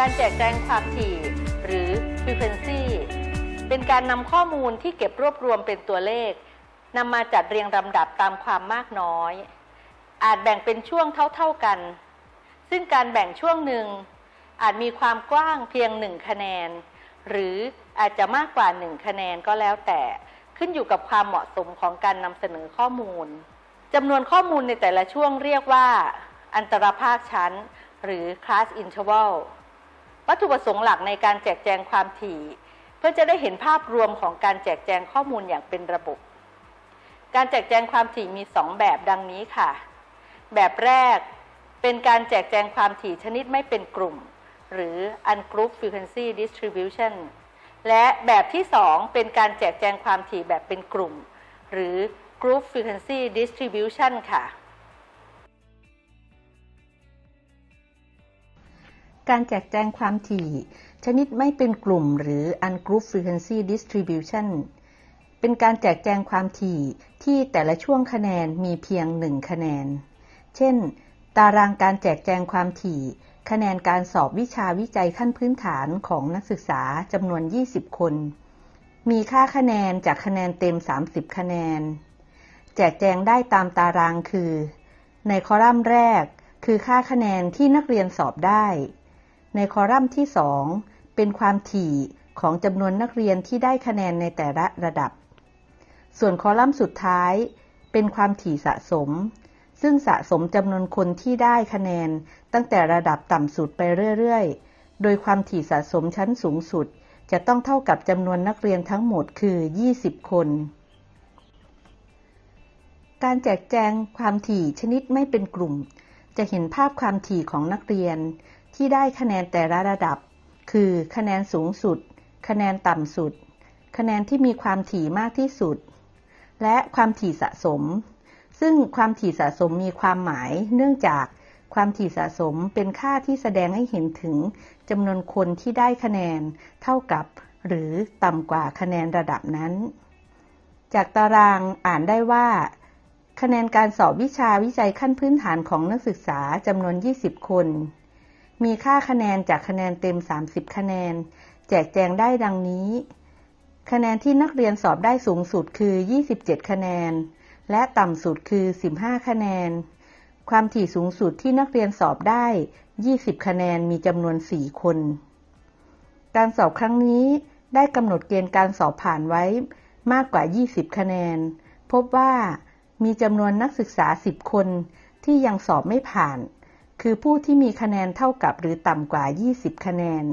การแจกแจงความถี่หรือ frequency เป็นการนำข้อมูลที่เก็บรวบรวมเป็นตัวเลขนำมาจัดเรียงลำดับตามความมากน้อย อาจแบ่งเป็นช่วงเท่าๆกัน ซึ่งการแบ่งช่วงหนึ่ง อาจมีความกว้างเพียงหนึ่งคะแนน หรืออาจจะมากกว่าหนึ่งคะแนนก็แล้วแต่ขึ้นอยู่กับความเหมาะสมของการนำเสนอข้อมูลจำนวนข้อมูลในแต่ละช่วงเรียกว่า อันตรภาคชั้น หรือ class interval วัตถุประสงค์หลักในการแจกแจงความถี่ เพื่อจะได้เห็นภาพรวมของการแจกแจงข้อมูลอย่างเป็นระบบ การแจกแจงความถี่มี 2 แบบดังนี้ค่ะ แบบแรกเป็นการแจกแจงความถี่ชนิดไม่เป็นกลุ่ม หรือ ungrouped frequency distribution และแบบที่ 2 เป็นการแจกแจงความถี่แบบเป็นกลุ่ม หรือ group frequency distribution ค่ะ การแจกแจงความถี่ ชนิดไม่เป็นกลุ่มหรือ ungroup frequency distribution เป็นการแจกแจงความถี่ที่แต่ละช่วงคะแนนมีเพียงหนึ่งคะแนน เช่น ตารางการแจกแจงความถี่ คะแนนการสอบวิชาวิจัยขั้นพื้นฐานของนักศึกษาจำนวน 20 คน มีค่าคะแนนจากคะแนนเต็ม 30 คะแนน แจกแจงได้ตามตารางคือ ในคอลัมน์แรกคือค่าคะแนนที่นักเรียนสอบได้ ในคอลัมน์ที่ 2 เป็นความถี่ของจำนวนนักเรียนที่ได้คะแนนในแต่ละระดับ ส่วนคอลัมน์สุดท้าย เป็นความถี่สะสม ซึ่งสะสมจำนวนคนที่ได้คะแนนตั้งแต่ระดับต่ำสุดไปเรื่อยๆ โดยความถี่สะสมชั้นสูงสุด จะต้องเท่ากับจำนวนนักเรียนทั้งหมดคือ 20 คนการแจกแจงความถี่ชนิดไม่เป็นกลุ่ม จะเห็นภาพความถี่ของนักเรียน ที่ได้คะแนนแต่ละระดับ คือ คะแนนสูงสุด คะแนนต่ำสุด คะแนนที่มีความถี่มากที่สุด และความถี่สะสม ซึ่งความถี่สะสมมีความหมายเนื่องจากความถี่สะสมเป็นค่าที่แสดงให้เห็นถึงจำนวนคนที่ได้คะแนนเท่ากับ หรือต่ำกว่าคะแนนระดับนั้น จากตารางอ่านได้ว่า คะแนนการสอบวิชาวิจัยขั้นพื้นฐานของนักศึกษาจำนวน 20 คน มีค่าคะแนนจากคะแนนเต็ม 30 คะแนน แจกแจงได้ดังนี้ คะแนนที่นักเรียนสอบได้สูงสุดคือ 27 คะแนน และต่ำสุดคือ 15 คะแนน ความถี่สูงสุดที่นักเรียนสอบได้ 20 คะแนนมีจำนวน 4 คน การสอบครั้งนี้ได้กำหนดเกณฑ์การสอบผ่านไว้มากกว่า 20 คะแนน พบว่ามีจำนวนนักศึกษา 10 คนที่ยังสอบไม่ผ่าน คือผู้ที่มีคะแนนเท่ากับหรือต่ำกว่า 20 คะแนน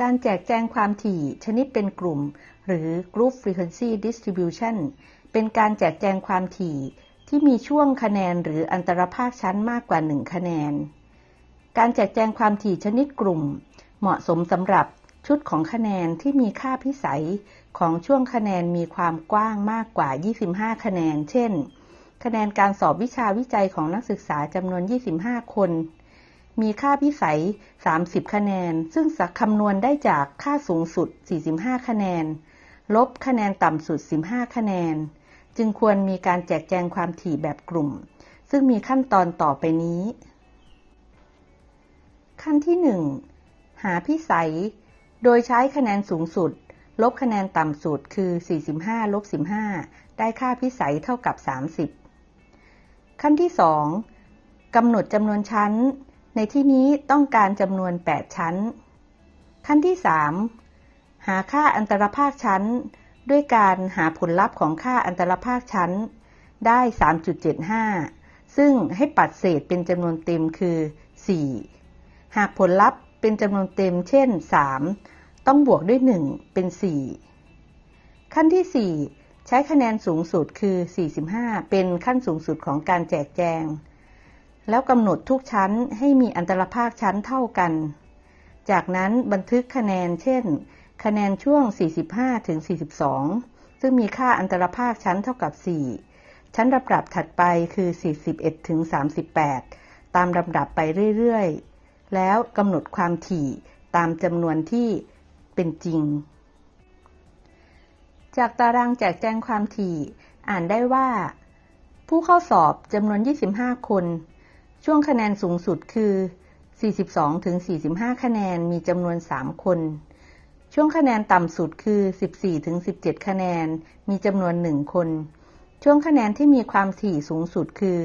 การแจกแจงความถี่ชนิดเป็นกลุ่ม หรือ Group Frequency Distribution เป็นการแจกแจงความถี่ที่มีช่วงคะแนนหรืออันตรภาคชั้นมากกว่า 1 คะแนน การแจกแจงความถี่ชนิดกลุ่ม เหมาะสมสำหรับชุดของคะแนนที่มีค่าพิสัยของช่วงคะแนนมีความกว้างมากกว่า 25 คะแนน เช่น คะแนนการสอบวิชาวิจัยของนักศึกษาจำนวน 25 คน มีค่าพิสัย 30 คะแนน ซึ่งสักคำนวณได้จากค่าสูงสุด 45 คะแนน ลบคะแนนต่ำสุด 15 คะแนน จึงควรมีการแจกแจงความถี่แบบกลุ่ม ซึ่งมีขั้นตอนต่อไปนี้ ขั้นที่ 1 หาพิสัย โดยใช้คะแนนสูงสุด ลบคะแนนต่ำสุดคือ 45 ลบ 15 ได้ค่าพิสัยเท่ากับ 30 ขั้นที่ 2กำหนดจำนวนชั้น ในที่นี้ต้องการจำนวน 8 ชั้น ขั้นที่ 3 หาค่าอันตรภาคชั้น ด้วยการหาผลลัพธ์ของค่าอันตรภาคชั้น ได้ 3.75 ซึ่งให้ปัดเศษเป็นจำนวนเต็มคือ 4 หากผลลัพธ์เป็นจำนวนเต็ม เช่น 3 ต้องบวกด้วย 1 เป็น 4 ขั้นที่ 4 ใช้คะแนนสูงสุดคือ 45 เป็นขั้นสูงสุดของการแจกแจง แล้วกำหนดทุกชั้นให้มีอันตรภาคชั้นเท่ากัน จากนั้นบันทึกคะแนนเช่น คะแนนช่วง 45 ถึง 42 ซึ่งมีค่าอันตรภาคชั้นเท่ากับ 4 ชั้นลำดับถัดไปคือ 41 ถึง 38 ตามลำดับไปเรื่อย ๆ แล้วกำหนดความถี่ตามจำนวนที่เป็นจริง จากตารางแจกแจงความถี่ อ่านได้ว่า ผู้เข้าสอบจำนวน 25 คน ช่วงคะแนนสูงสุดคือ 42-45 คะแนนมีจำนวน 3 คน ช่วงคะแนนต่ำสุดคือ 14-17 คะแนนมีจำนวน 1 คน ช่วงคะแนนที่มีความถี่สูงสุดคือ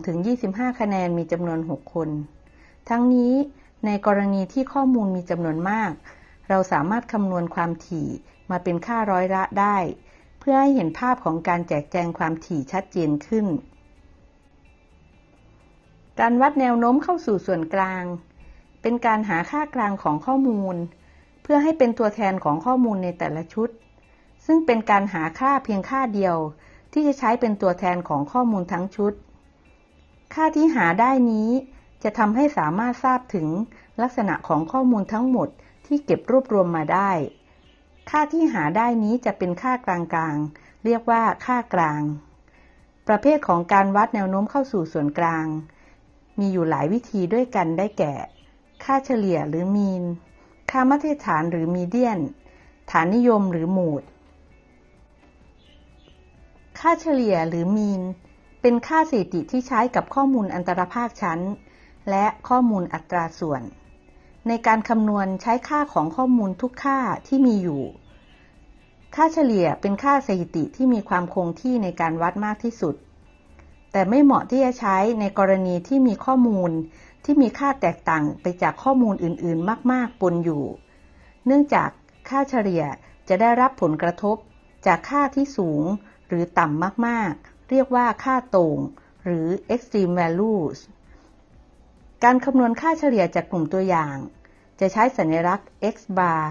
22-25 คะแนนมีจำนวน 6 คน ทั้งนี้ในกรณีที่ข้อมูลมีจำนวนมาก เราสามารถคำนวณความถี่ มาเป็นค่าร้อยละได้ เพื่อให้เห็นภาพของการแจกแจงความถี่ชัดเจนขึ้น การวัดแนวโน้มเข้าสู่ส่วนกลาง เป็นการหาค่ากลางของข้อมูล เพื่อให้เป็นตัวแทนของข้อมูลในแต่ละชุด ซึ่งเป็นการหาค่าเพียงค่าเดียว ที่จะใช้เป็นตัวแทนของข้อมูลทั้งชุด ค่าที่หาได้นี้จะทำให้สามารถทราบถึงลักษณะของข้อมูลทั้งหมดที่เก็บรวบรวมมาได้ ค่าที่หาได้นี้จะเป็นค่ากลางๆ เรียกว่าค่ากลาง ประเภทของการวัดแนวโน้มเข้าสู่ส่วนกลาง มีอยู่หลายวิธีด้วยกันได้แก่ ค่าเฉลี่ยหรือมีน ค่ามาตรฐานหรือมีเดียน ฐานนิยมหรือหมูด ค่าเฉลี่ยหรือมีน เป็นค่าสถิติที่ใช้กับข้อมูลอันตรภาคชั้น และข้อมูลอัตราส่วน ในการคำนวณใช้ค่าของข้อมูลทุกค่าที่มีอยู่ ค่าเฉลี่ยเป็นค่าสถิติที่มีความคงที่ในการวัดมากที่สุด แต่ไม่เหมาะที่จะใช้ในกรณีที่มีข้อมูลที่มีค่าแตกต่างไปจากข้อมูลอื่น ๆ มาก ๆ ปนอยู่ เนื่องจากค่าเฉลี่ยจะได้รับผลกระทบจากค่าที่สูงหรือต่ำมาก ๆ เรียกว่าค่าโต่งหรือ extreme values การคำนวณค่าเฉลี่ยจากกลุ่มตัวอย่าง จะใช้สัญลักษณ์ x bar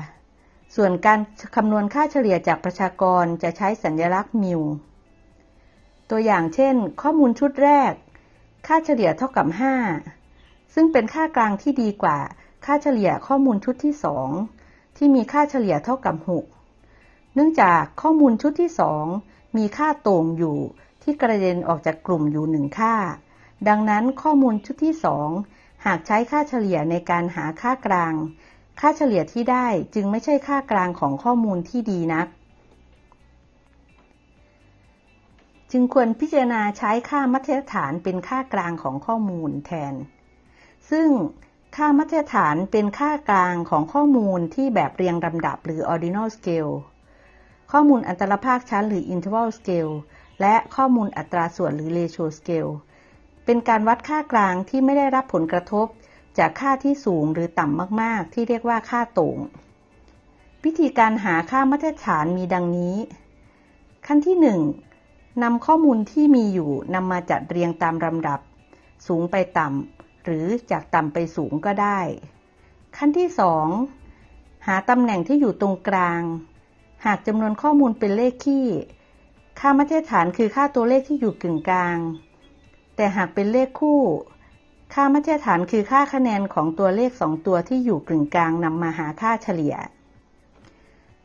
ส่วนการคำนวณค่าเฉลี่ยจากประชากรจะใช้สัญลักษณ์ mu ตัวอย่างเช่น ข้อมูลชุดแรก ค่าเฉลี่ยเท่ากับ 5 ซึ่งเป็นค่ากลางที่ดีกว่า ค่าเฉลี่ยข้อมูลชุดที่ 2 ที่มีค่าเฉลี่ยเท่ากับ 6 เนื่องจากข้อมูลชุดที่ 2 มีค่าโต่งอยู่ที่กระเด็นออกจากกลุ่มอยู่หนึ่งค่า ดังนั้นข้อมูลชุดที่ 2 หากใช้ค่าเฉลี่ยในการหาค่ากลาง ค่าเฉลี่ยที่ได้จึงไม่ใช่ค่ากลางของข้อมูลที่ดีนัก จึงควรพิจารณาใช้ค่ามาตรฐานเป็นค่ากลางของข้อมูลแทน ซึ่งค่ามาตรฐานเป็นค่ากลางของข้อมูลที่แบบเรียงลำดับหรือ ordinal scale ข้อมูลอัตราภาคชั้นหรือ interval scale และข้อมูลอัตราส่วนหรือ ratio scale เป็นการวัดค่ากลางที่ไม่ได้รับผลกระทบ จากค่าที่สูงหรือต่ำมากๆ ที่เรียกว่าค่าโต่งวิธีการหาค่ามาตรฐานมีดังนี้ ขั้นที่1นำข้อมูลที่มีอยู่นำมาจัดเรียงตามลำดับ สูงไปต่ำหรือจากต่ำไปสูงก็ได้ ขั้นที่ 2 หาตำแหน่งที่อยู่ตรงกลาง หากจำนวนข้อมูลเป็นเลขคี่ ค่ามาตรฐานคือค่าตัวเลขที่อยู่กึ่งกลาง แต่หากเป็นเลขคู่ ค่ามาตรฐานคือค่าคะแนนของตัวเลขสองตัวที่อยู่กึ่งกลางนำมาหาค่าเฉลี่ย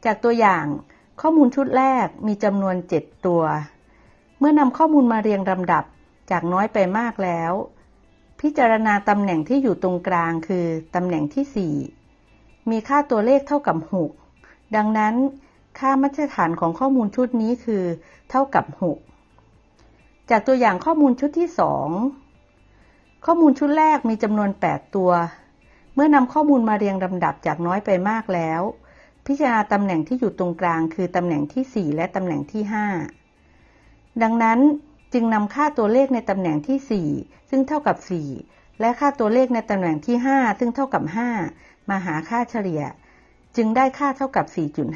จากตัวอย่างข้อมูลชุดแรกมีจำนวน 7 ตัว เมื่อนำข้อมูลมาเรียงลำดับจากน้อยไปมากแล้ว พิจารณาตำแหน่งที่อยู่ตรงกลางคือตำแหน่งที่ 4 มีค่าตัวเลขเท่ากับ 6 ดังนั้น ค่ามาตรฐานของข้อมูลชุดนี้คือ เท่ากับ 6 จากตัวอย่างข้อมูลชุดที่ 2 ข้อมูลชุดแรกมีจำนวน 8 ตัว เมื่อนำข้อมูลมาเรียงลำดับจากน้อยไปมากแล้ว พิจารณาตำแหน่งที่อยู่ตรงกลางคือตำแหน่งที่ 4 และตำแหน่งที่ 5 ดังนั้นจึงนำค่าตัวเลขในตำแหน่งที่ 4 ซึ่งเท่ากับ 4 และค่าตัวเลขในตำแหน่งที่ 5 ซึ่งเท่ากับ 5 มาหาค่าเฉลี่ย จึงได้ค่าเท่ากับ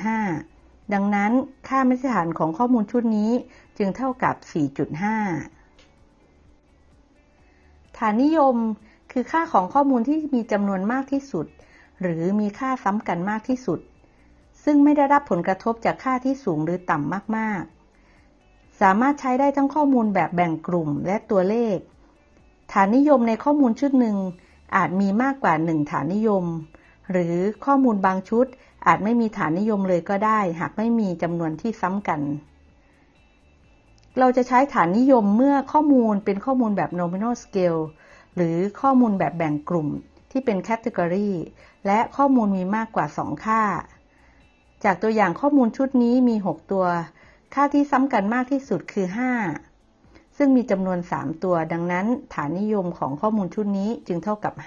4.5 ดังนั้นค่ามาตรฐานของข้อมูลชุดนี้จึงเท่ากับ 4.5 ฐานนิยมคือค่าของข้อมูลที่มีจำนวนมากที่สุด หรือมีค่าซ้ำกันมากที่สุด ซึ่งไม่ได้รับผลกระทบจากค่าที่สูงหรือต่ำมากๆ สามารถใช้ได้ทั้งข้อมูลแบบแบ่งกลุ่มและตัวเลข ฐานนิยมในข้อมูลชุดหนึ่งอาจมีมากกว่าหนึ่งฐานนิยม หรือข้อมูลบางชุด อาจไม่มีฐานนิยมเลยก็ได้ หากไม่มีจำนวนที่ซ้ำกัน เราจะใช้ฐานนิยมเมื่อข้อมูลเป็นข้อมูลแบบ nominal scale หรือข้อมูลแบบแบ่งกลุ่มที่เป็น category และข้อมูลมีมากกว่า 2 ค่า จากตัวอย่างข้อมูลชุดนี้มี 6 ตัว ค่าที่ซ้ำกันมากที่สุดคือ 5 ซึ่งมีจำนวน 3 ตัว ดังนั้นฐานนิยมของข้อมูลชุดนี้จึงเท่ากับ 5